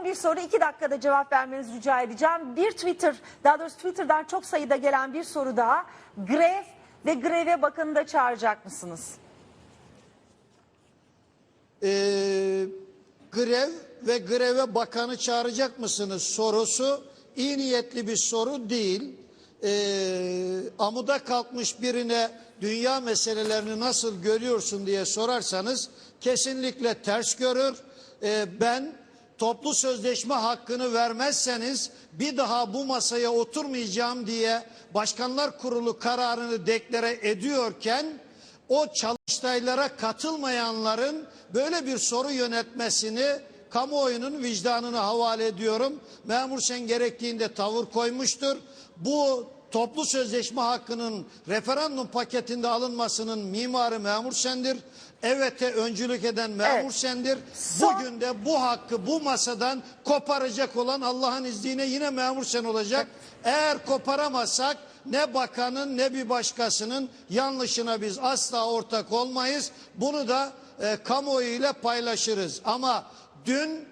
Son bir soru iki dakikada cevap vermenizi rica edeceğim. Bir Twitter daha doğrusu Twitter'dan çok sayıda gelen bir soru daha. Grev ve greve bakanı da çağıracak mısınız? Ee, grev ve greve bakanı çağıracak mısınız sorusu iyi niyetli bir soru değil. Ee, amuda kalkmış birine dünya meselelerini nasıl görüyorsun diye sorarsanız kesinlikle ters görür. Ee, ben toplu sözleşme hakkını vermezseniz bir daha bu masaya oturmayacağım diye Başkanlar Kurulu kararını deklare ediyorken o çalıştaylara katılmayanların böyle bir soru yönetmesini kamuoyunun vicdanına havale ediyorum. Memur Şen gerektiğinde tavır koymuştur. Bu toplu sözleşme hakkının referandum paketinde alınmasının mimarı Memur Şen'dir. Evet'e öncülük eden Memur Evet. Şen'dir. Son- Bugün de bu hakkı bu masadan koparacak olan Allah'ın izniyle yine Memur Şen olacak. Eğer koparamazsak ne bakanın ne bir başkasının yanlışına biz asla ortak olmayız. Bunu da e, kamuoyu ile paylaşırız. Ama dün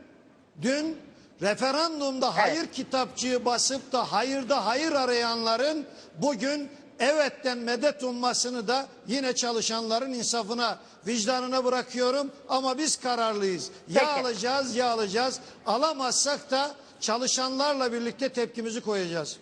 dün referandumda hayır kitapçığı basıp da hayırda hayır arayanların bugün evetten medet ummasını da yine çalışanların insafına, vicdanına bırakıyorum. Ama biz kararlıyız. Ya Peki. alacağız ya alacağız. Alamazsak da çalışanlarla birlikte tepkimizi koyacağız.